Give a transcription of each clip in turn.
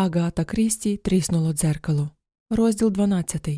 Агата Крісті тріснуло дзеркало. Розділ 12.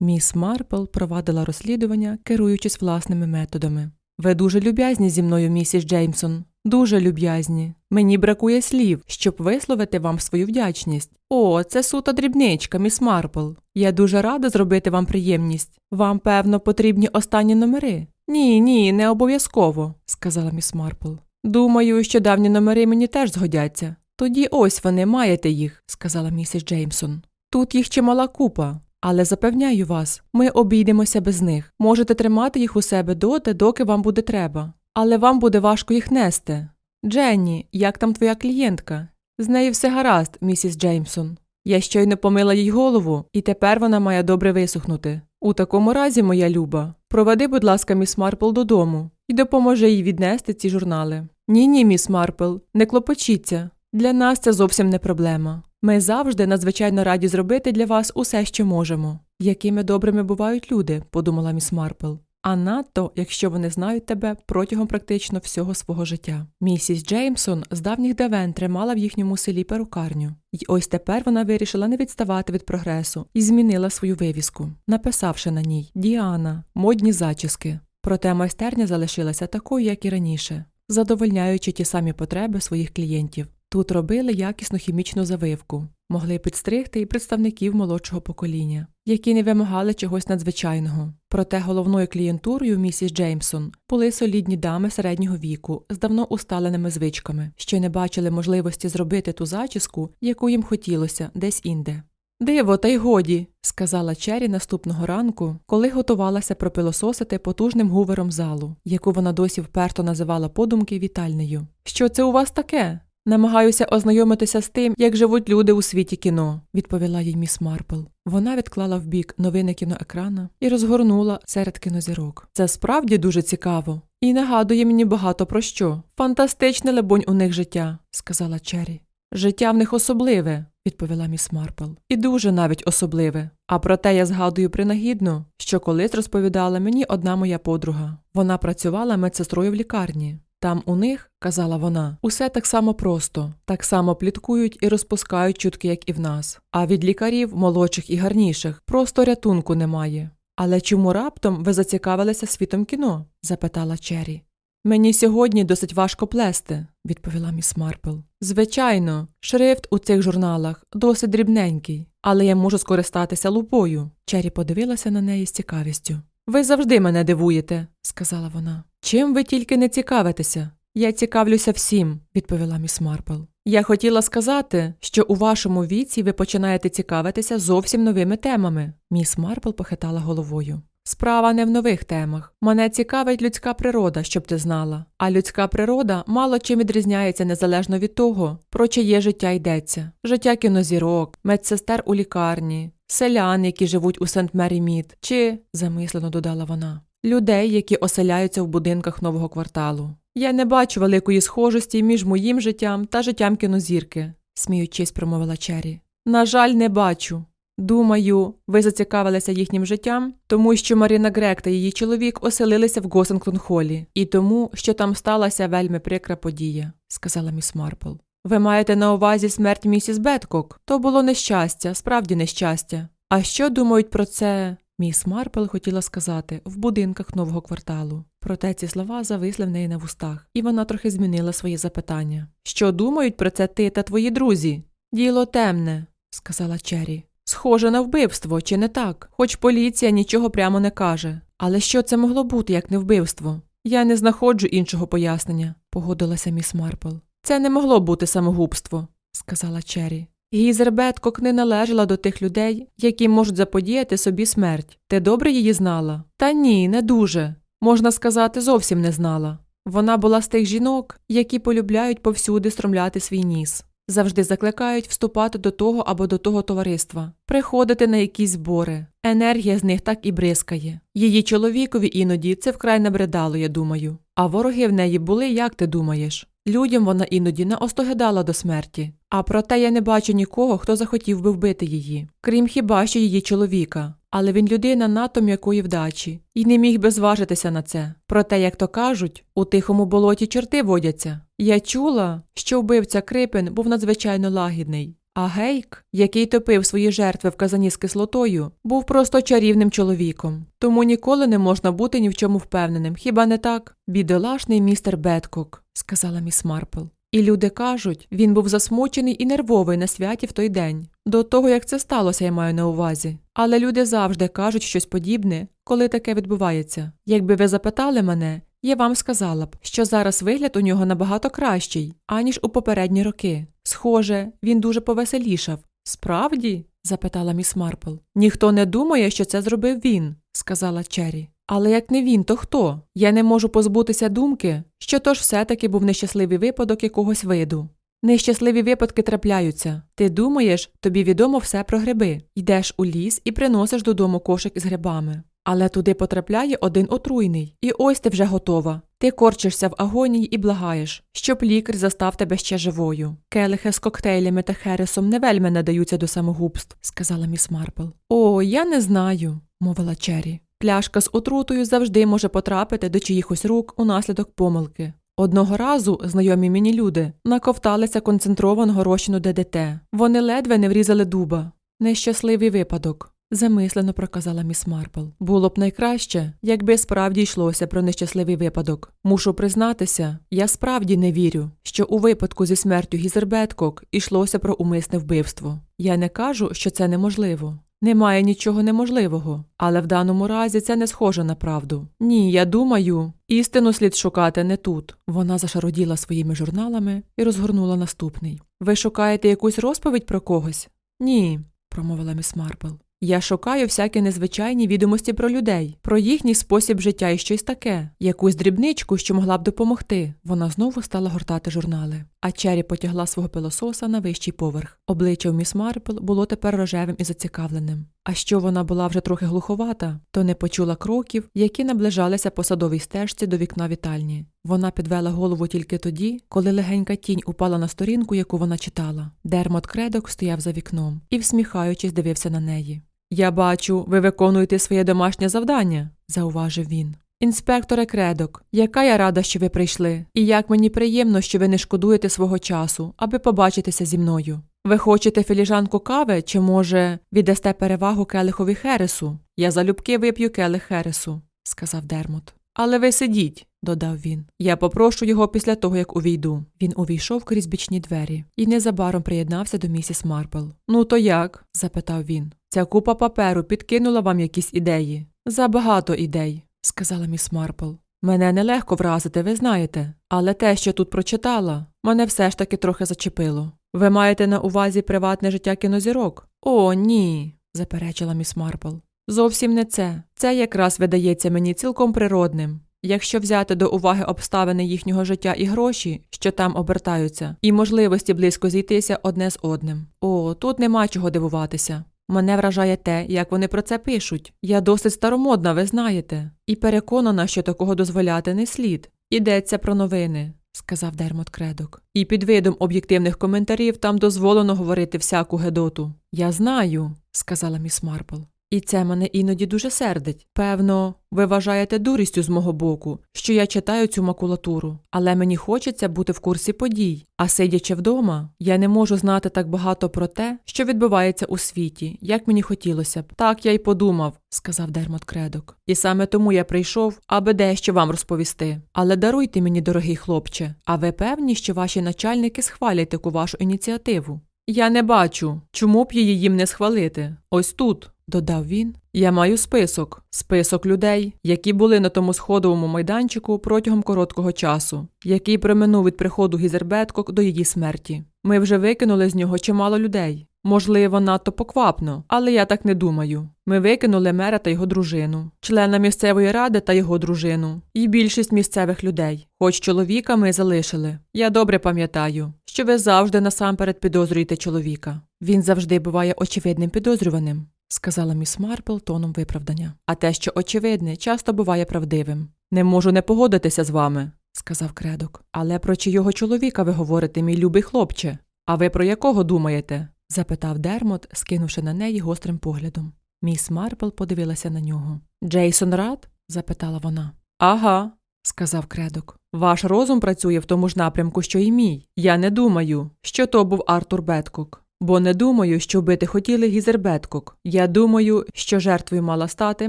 Міс Марпл провадила розслідування, керуючись власними методами. Ви дуже люб'язні зі мною, місіс Джеймсон. Дуже люб'язні. Мені бракує слів, щоб висловити вам свою вдячність. О, це суто дрібничка, міс Марпл. Я дуже рада зробити вам приємність. Вам, певно, потрібні останні номери. Ні, ні, не обов'язково, сказала міс Марпл. Думаю, що давні номери мені теж згодяться. Тоді ось вони маєте їх, сказала місіс Джеймсон. Тут їх чимала купа, але запевняю вас, ми обійдемося без них. Можете тримати їх у себе доти, доки вам буде треба. Але вам буде важко їх нести. Дженні, як там твоя клієнтка? З нею все гаразд, місіс Джеймсон. Я щойно помила їй голову, і тепер вона має добре висохнути. У такому разі, моя люба, проведи, будь ласка, міс Марпл додому і допоможи їй віднести ці журнали. Ні, ні, міс Марпл, не клопочіться. Для нас це зовсім не проблема. Ми завжди надзвичайно раді зробити для вас усе, що можемо. Якими добрими бувають люди, подумала міс Марпл. А надто, якщо вони знають тебе протягом практично всього свого життя. Місіс Джеймсон з давніх давен тримала в їхньому селі перукарню, І ось тепер вона вирішила не відставати від прогресу і змінила свою вивіску, написавши на ній Діана, модні зачіски. Проте майстерня залишилася такою, як і раніше, задовольняючи ті самі потреби своїх клієнтів. Тут робили якісну хімічну завивку, могли підстригти і представників молодшого покоління, які не вимагали чогось надзвичайного. Проте головною клієнтурою місіс Джеймсон були солідні дами середнього віку з давно усталеними звичками, що не бачили можливості зробити ту зачіску, яку їм хотілося десь інде. Диво, та й годі, сказала Чері наступного ранку, коли готувалася пропилососити потужним гувером залу, яку вона досі вперто називала подумки вітальнею. Що це у вас таке? Намагаюся ознайомитися з тим, як живуть люди у світі кіно, відповіла їй міс Марпл. Вона відклала вбік новини кіноекрана і розгорнула серед кінозірок. Це справді дуже цікаво і нагадує мені багато про що. Фантастичне, лебонь, у них життя, сказала Чері. Життя в них особливе, відповіла міс Марпл. І дуже навіть особливе. А проте я згадую принагідно, що колись розповідала мені одна моя подруга. Вона працювала медсестрою в лікарні. Там у них, казала вона, усе так само просто, так само пліткують і розпускають чутки, як і в нас. А від лікарів, молодших і гарніших, просто рятунку немає. Але чому раптом ви зацікавилися світом кіно? запитала Чері. Мені сьогодні досить важко плести, відповіла міс Марпл. Звичайно, шрифт у цих журналах досить дрібненький, але я можу скористатися лупою. Чері подивилася на неї з цікавістю. Ви завжди мене дивуєте, сказала вона. Чим ви тільки не цікавитеся? Я цікавлюся всім, відповіла міс Марпл. Я хотіла сказати, що у вашому віці ви починаєте цікавитися зовсім новими темами. Міс Марпл похитала головою. Справа не в нових темах. Мене цікавить людська природа, щоб ти знала. А людська природа мало чим відрізняється незалежно від того, про чиє життя йдеться: життя кінозірок, медсестер у лікарні, селян, які живуть у Сент Мері Мід, чи, замислено додала вона, людей, які оселяються в будинках нового кварталу. Я не бачу великої схожості між моїм життям та життям кінозірки, сміючись, промовила Чері. На жаль, не бачу. Думаю, ви зацікавилися їхнім життям, тому що Маріна Грек та її чоловік оселилися в Госингтон Холі, і тому, що там сталася вельми прикра подія, сказала міс Марпл. Ви маєте на увазі смерть місіс Беткок? То було нещастя, справді нещастя. А що думають про це? Міс Марпл хотіла сказати в будинках нового кварталу. Проте ці слова зависли в неї на вустах, і вона трохи змінила свої запитання. Що думають про це ти та твої друзі? Діло темне, сказала Чері. Схоже на вбивство, чи не так? Хоч поліція нічого прямо не каже. Але що це могло бути, як не вбивство? Я не знаходжу іншого пояснення, погодилася міс Марпл. Це не могло бути самогубство, сказала Чері. Гізер Беткок не належала до тих людей, які можуть заподіяти собі смерть. Ти добре її знала? Та ні, не дуже. Можна сказати, зовсім не знала. Вона була з тих жінок, які полюбляють повсюди стромляти свій ніс. Завжди закликають вступати до того або до того товариства, приходити на якісь збори. Енергія з них так і бризкає. Її чоловікові іноді це вкрай набридало, я думаю. А вороги в неї були, як ти думаєш? Людям вона іноді не остогидала до смерті. А проте я не бачу нікого, хто захотів би вбити її, крім хіба що її чоловіка. Але він людина надто м'якої вдачі і не міг би зважитися на це. Проте, як то кажуть, у тихому болоті чорти водяться. Я чула, що вбивця Крипин був надзвичайно лагідний. А Гейк, який топив свої жертви в казані з кислотою, був просто чарівним чоловіком. Тому ніколи не можна бути ні в чому впевненим. Хіба не так? Бідолашний містер Беткок, сказала міс Марпл. І люди кажуть, він був засмучений і нервовий на святі в той день. До того, як це сталося, я маю на увазі. Але люди завжди кажуть щось подібне, коли таке відбувається. Якби ви запитали мене, я вам сказала б, що зараз вигляд у нього набагато кращий, аніж у попередні роки. Схоже, він дуже повеселішав. Справді? запитала міс Марпл. Ніхто не думає, що це зробив він, сказала Черрі. Але як не він, то хто? Я не можу позбутися думки, що то ж все-таки був нещасливий випадок якогось виду. Нещасливі випадки трапляються. Ти думаєш, тобі відомо все про гриби. Йдеш у ліс і приносиш додому кошик із грибами. Але туди потрапляє один отруйний, і ось ти вже готова. Ти корчишся в агонії і благаєш, щоб лікар застав тебе ще живою. Келихи з коктейлями та хересом не вельми надаються до самогубств, сказала міс Марпл. О, я не знаю, мовила Черрі. Пляшка з отрутою завжди може потрапити до чиїхось рук унаслідок помилки. Одного разу знайомі мені люди наковталися концентрованого розчину ДДТ. Вони ледве не врізали дуба. Нещасливий випадок. Замислено проказала міс Марпл. Було б найкраще, якби справді йшлося про нещасливий випадок. Мушу признатися, я справді не вірю, що у випадку зі смертю Гізербеткок йшлося про умисне вбивство. Я не кажу, що це неможливо. Немає нічого неможливого, але в даному разі це не схоже на правду. Ні, я думаю, істину слід шукати не тут. Вона зашароділа своїми журналами і розгорнула наступний. Ви шукаєте якусь розповідь про когось? Ні, промовила міс Марпл. Я шукаю всякі незвичайні відомості про людей, про їхній спосіб життя і щось таке, якусь дрібничку, що могла б допомогти. Вона знову стала гортати журнали. А Чері потягла свого пилососа на вищий поверх. Обличчя у міс Марпл було тепер рожевим і зацікавленим. А що вона була вже трохи глуховата, то не почула кроків, які наближалися по садовій стежці до вікна вітальні. Вона підвела голову тільки тоді, коли легенька тінь упала на сторінку, яку вона читала. Дермот кредок стояв за вікном і, всміхаючись, дивився на неї. Я бачу, ви виконуєте своє домашнє завдання, зауважив він. Інспекторе кредок, яка я рада, що ви прийшли, і як мені приємно, що ви не шкодуєте свого часу, аби побачитися зі мною. Ви хочете філіжанку кави, чи, може, віддасте перевагу келихові Хересу? Я залюбки вип'ю келих Хересу, сказав Дермот. Але ви сидіть, додав він. Я попрошу його після того, як увійду. Він увійшов крізь бічні двері і незабаром приєднався до місіс Марпл. Ну, то як? запитав він. Ця купа паперу підкинула вам якісь ідеї. Забагато ідей, сказала міс Марпл. Мене нелегко вразити, ви знаєте, але те, що тут прочитала, мене все ж таки трохи зачепило. Ви маєте на увазі приватне життя кінозірок? О, ні, заперечила міс Марпл. Зовсім не це. Це якраз видається мені цілком природним. Якщо взяти до уваги обставини їхнього життя і гроші, що там обертаються, і можливості близько зійтися одне з одним. О, тут нема чого дивуватися. Мене вражає те, як вони про це пишуть. Я досить старомодна, ви знаєте, і переконана, що такого дозволяти не слід. Ідеться про новини, сказав Дермот Кредок. І під видом об'єктивних коментарів там дозволено говорити всяку гедоту. Я знаю, сказала міс Марпл. І це мене іноді дуже сердить. Певно, ви вважаєте дурістю з мого боку, що я читаю цю макулатуру, але мені хочеться бути в курсі подій. А сидячи вдома, я не можу знати так багато про те, що відбувається у світі, як мені хотілося б. Так я й подумав, сказав Дермот Кредок. І саме тому я прийшов, аби дещо вам розповісти. Але даруйте мені, дорогий хлопче, а ви певні, що ваші начальники схвалять таку вашу ініціативу? Я не бачу, чому б її їм не схвалити. Ось тут додав він. Я маю список, список людей, які були на тому сходовому майданчику протягом короткого часу, який проминув від приходу Гізербеткок до її смерті. Ми вже викинули з нього чимало людей. Можливо, надто поквапно, але я так не думаю. Ми викинули мера та його дружину, члена місцевої ради та його дружину, і більшість місцевих людей. Хоч чоловіка ми залишили. Я добре пам'ятаю, що ви завжди насамперед підозрюєте чоловіка. Він завжди буває очевидним підозрюваним сказала міс Марпл тоном виправдання. А те, що очевидне, часто буває правдивим. Не можу не погодитися з вами, сказав кредок. Але про чийого чоловіка ви говорите, мій любий хлопче? А ви про якого думаєте? запитав Дермот, скинувши на неї гострим поглядом. Міс Марпл подивилася на нього. Джейсон Рад? запитала вона. Ага, сказав кредок. Ваш розум працює в тому ж напрямку, що і мій. Я не думаю, що то був Артур Беткок. Бо не думаю, що вбити хотіли Гізер Беткок. Я думаю, що жертвою мала стати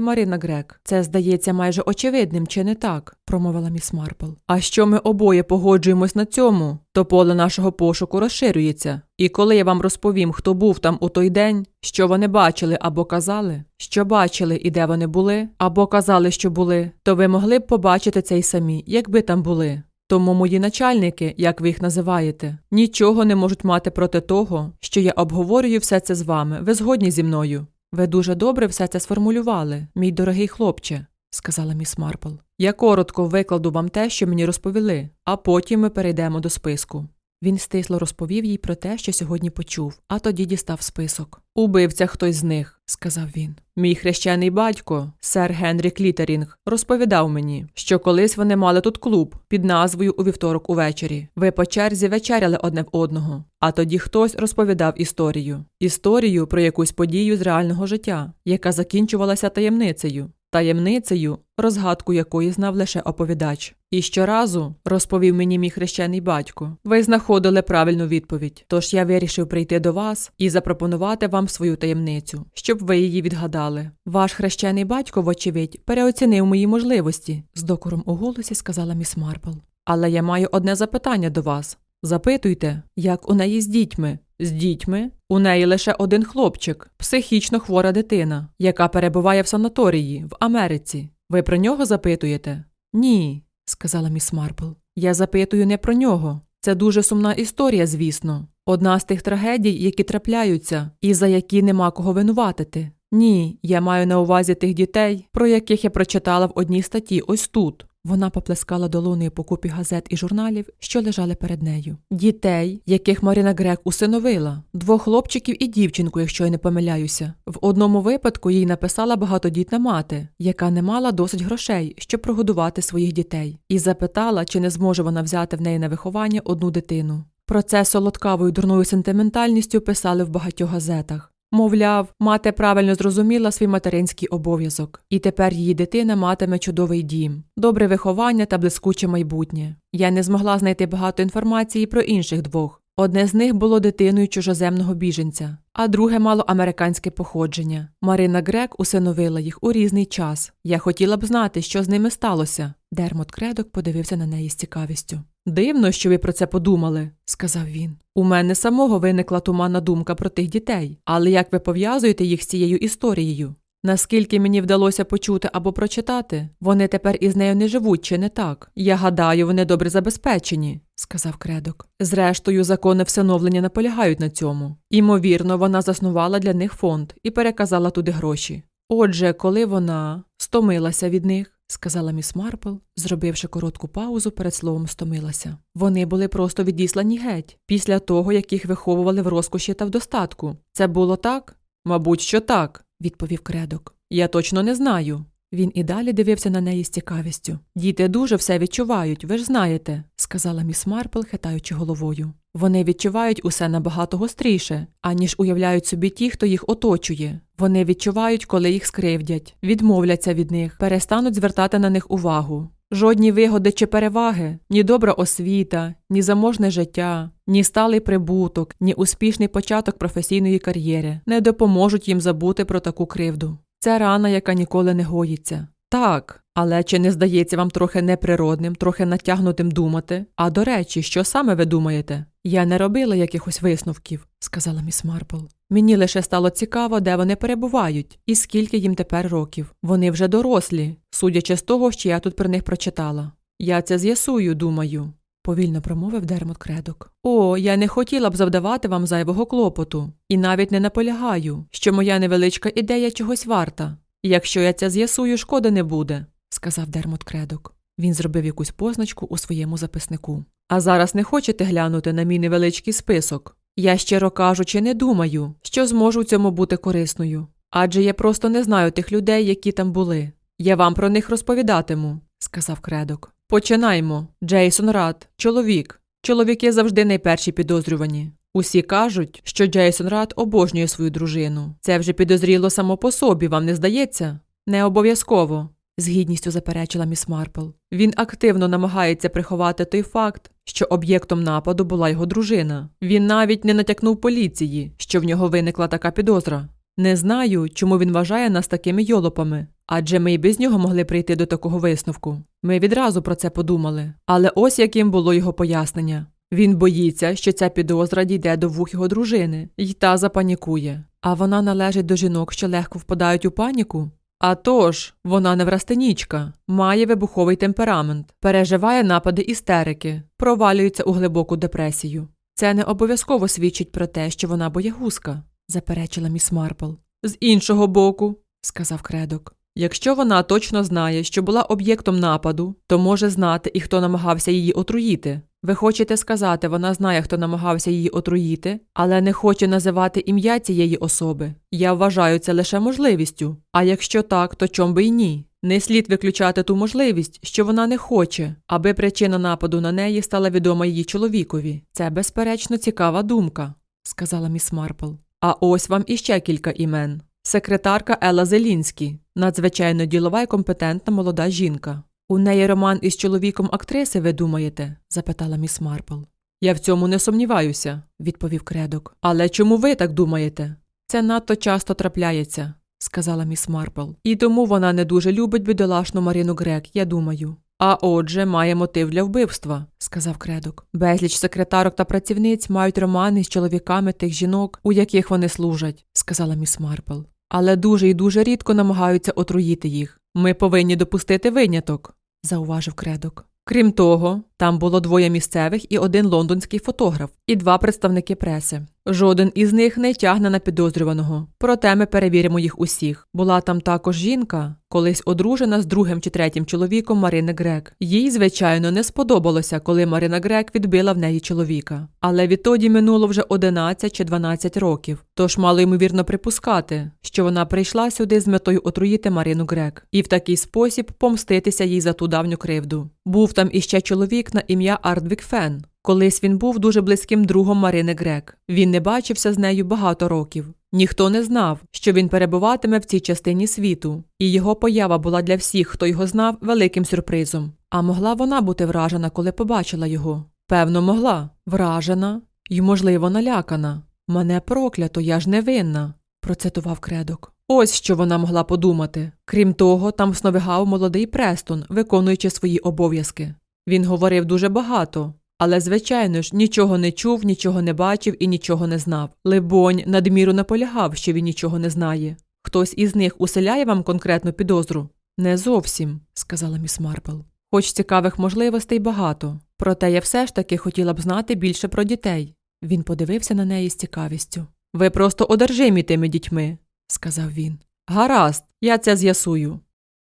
Марина Грек. Це здається майже очевидним, чи не так? промовила міс Марпл. А що ми обоє погоджуємось на цьому, то поле нашого пошуку розширюється. І коли я вам розповім, хто був там у той день, що вони бачили або казали, що бачили і де вони були, або казали, що були, то ви могли б побачити це й самі, якби там були. Тому мої начальники, як ви їх називаєте, нічого не можуть мати проти того, що я обговорюю все це з вами. Ви згодні зі мною. Ви дуже добре все це сформулювали, мій дорогий хлопче, сказала міс Марпл. Я коротко викладу вам те, що мені розповіли, а потім ми перейдемо до списку. Він стисло розповів їй про те, що сьогодні почув, а тоді дістав список. Убивця хтось з них, сказав він. Мій хрещений батько, сер Генрі Клітерінг, розповідав мені, що колись вони мали тут клуб під назвою у вівторок увечері. Ви по черзі вечеряли одне в одного. А тоді хтось розповідав історію. Історію про якусь подію з реального життя, яка закінчувалася таємницею. Таємницею, розгадку якої знав лише оповідач. І щоразу, розповів мені мій хрещений батько, ви знаходили правильну відповідь. Тож я вирішив прийти до вас і запропонувати вам свою таємницю, щоб ви її відгадали. Ваш хрещений батько, вочевидь, переоцінив мої можливості, з докором у голосі сказала міс Марпл. Але я маю одне запитання до вас. Запитуйте, як у неї з дітьми. З дітьми у неї лише один хлопчик, психічно хвора дитина, яка перебуває в санаторії в Америці. Ви про нього запитуєте? Ні, сказала міс Марпл. Я запитую не про нього. Це дуже сумна історія, звісно. Одна з тих трагедій, які трапляються, і за які нема кого винуватити. Ні, я маю на увазі тих дітей, про яких я прочитала в одній статті ось тут. Вона поплескала долонею по купі газет і журналів, що лежали перед нею. Дітей, яких Маріна Грек усиновила, двох хлопчиків і дівчинку, якщо я не помиляюся. В одному випадку їй написала багатодітна мати, яка не мала досить грошей, щоб прогодувати своїх дітей, і запитала, чи не зможе вона взяти в неї на виховання одну дитину. Про це солодкавою дурною сентиментальністю писали в багатьох газетах. Мовляв, мати правильно зрозуміла свій материнський обов'язок, і тепер її дитина матиме чудовий дім, добре виховання та блискуче майбутнє. Я не змогла знайти багато інформації про інших двох. Одне з них було дитиною чужоземного біженця, а друге мало американське походження. Марина Грек усиновила їх у різний час. Я хотіла б знати, що з ними сталося. Дермот Кредок подивився на неї з цікавістю. Дивно, що ви про це подумали, сказав він. У мене самого виникла туманна думка про тих дітей, але як ви пов'язуєте їх з цією історією? Наскільки мені вдалося почути або прочитати, вони тепер із нею не живуть, чи не так? Я гадаю, вони добре забезпечені, сказав кредок. Зрештою, закони всиновлення наполягають на цьому. Імовірно, вона заснувала для них фонд і переказала туди гроші. Отже, коли вона стомилася від них, сказала міс Марпл, зробивши коротку паузу перед словом стомилася. Вони були просто відіслані геть, після того, як їх виховували в розкоші та в достатку. Це було так? Мабуть, що так, відповів кредок. Я точно не знаю. Він і далі дивився на неї з цікавістю. Діти дуже все відчувають, ви ж знаєте, сказала міс Марпл, хитаючи головою. Вони відчувають усе набагато гостріше, аніж уявляють собі ті, хто їх оточує. Вони відчувають, коли їх скривдять, відмовляться від них, перестануть звертати на них увагу. Жодні вигоди чи переваги, ні добра освіта, ні заможне життя, ні сталий прибуток, ні успішний початок професійної кар'єри не допоможуть їм забути про таку кривду. Це рана, яка ніколи не гоїться. Так, але чи не здається вам трохи неприродним, трохи натягнутим думати? А до речі, що саме ви думаєте? Я не робила якихось висновків, сказала міс Марпл. Мені лише стало цікаво, де вони перебувають, і скільки їм тепер років. Вони вже дорослі, судячи з того, що я тут про них прочитала. Я це з'ясую, думаю. Повільно промовив Дермот Кредок. О, я не хотіла б завдавати вам зайвого клопоту, і навіть не наполягаю, що моя невеличка ідея чогось варта. Якщо я це з'ясую, шкоди не буде, сказав Дермот Кредок. Він зробив якусь позначку у своєму записнику. А зараз не хочете глянути на мій невеличкий список? Я, щиро кажучи, не думаю, що зможу в цьому бути корисною. Адже я просто не знаю тих людей, які там були. Я вам про них розповідатиму, сказав Кредок. Починаймо. Джейсон Рад, чоловік. Чоловіки завжди найперші підозрювані. Усі кажуть, що Джейсон Рад обожнює свою дружину. Це вже підозріло само по собі, вам не здається? Не обов'язково. з гідністю заперечила міс Марпл. Він активно намагається приховати той факт, що об'єктом нападу була його дружина. Він навіть не натякнув поліції, що в нього виникла така підозра. Не знаю, чому він вважає нас такими йолопами, адже ми й без нього могли прийти до такого висновку. Ми відразу про це подумали. Але ось яким було його пояснення. Він боїться, що ця підозра дійде до вух його дружини, й та запанікує. А вона належить до жінок, що легко впадають у паніку. А тож, вона неврастенічка, має вибуховий темперамент, переживає напади істерики, провалюється у глибоку депресію. Це не обов'язково свідчить про те, що вона боягузка, заперечила міс Марпл. З іншого боку, сказав кредок. Якщо вона точно знає, що була об'єктом нападу, то може знати і хто намагався її отруїти. Ви хочете сказати, вона знає, хто намагався її отруїти, але не хоче називати ім'я цієї особи. Я вважаю це лише можливістю. А якщо так, то чом би й ні? Не слід виключати ту можливість, що вона не хоче, аби причина нападу на неї стала відома її чоловікові. Це, безперечно, цікава думка, сказала міс Марпл. А ось вам іще кілька імен. Секретарка Ела Зелінські, надзвичайно ділова і компетентна молода жінка. У неї роман із чоловіком актриси, ви думаєте? запитала міс Марпл. Я в цьому не сумніваюся, відповів кредок. Але чому ви так думаєте? Це надто часто трапляється, сказала міс Марпл. І тому вона не дуже любить бідолашну Марину Грек, я думаю. А отже, має мотив для вбивства, сказав кредок. Безліч секретарок та працівниць мають романи з чоловіками тих жінок, у яких вони служать, сказала міс Марпл. Але дуже і дуже рідко намагаються отруїти їх. Ми повинні допустити виняток, зауважив кредок. Крім того, там було двоє місцевих і один лондонський фотограф, і два представники преси. Жоден із них не тягне на підозрюваного. Проте ми перевіримо їх усіх. Була там також жінка, колись одружена з другим чи третім чоловіком Марини Грек. Їй, звичайно, не сподобалося, коли Марина Грек відбила в неї чоловіка. Але відтоді минуло вже 11 чи 12 років. Тож мало ймовірно припускати, що вона прийшла сюди з метою отруїти Марину Грек і в такий спосіб помститися їй за ту давню кривду. Був там іще чоловік на ім'я Ардвік Фен. Колись він був дуже близьким другом Марини Грек. Він не бачився з нею багато років. Ніхто не знав, що він перебуватиме в цій частині світу, і його поява була для всіх, хто його знав, великим сюрпризом. А могла вона бути вражена, коли побачила його? Певно, могла. Вражена і, можливо, налякана. Мене проклято, я ж невинна, процитував кредок. Ось що вона могла подумати. Крім того, там сновигав молодий Престон, виконуючи свої обов'язки. Він говорив дуже багато, але, звичайно ж, нічого не чув, нічого не бачив і нічого не знав. Либонь надміру наполягав, що він нічого не знає. Хтось із них уселяє вам конкретну підозру? Не зовсім, сказала міс Марпл. Хоч цікавих можливостей багато. Проте я все ж таки хотіла б знати більше про дітей. Він подивився на неї з цікавістю. Ви просто одержимі тими дітьми, сказав він. Гаразд, я це з'ясую.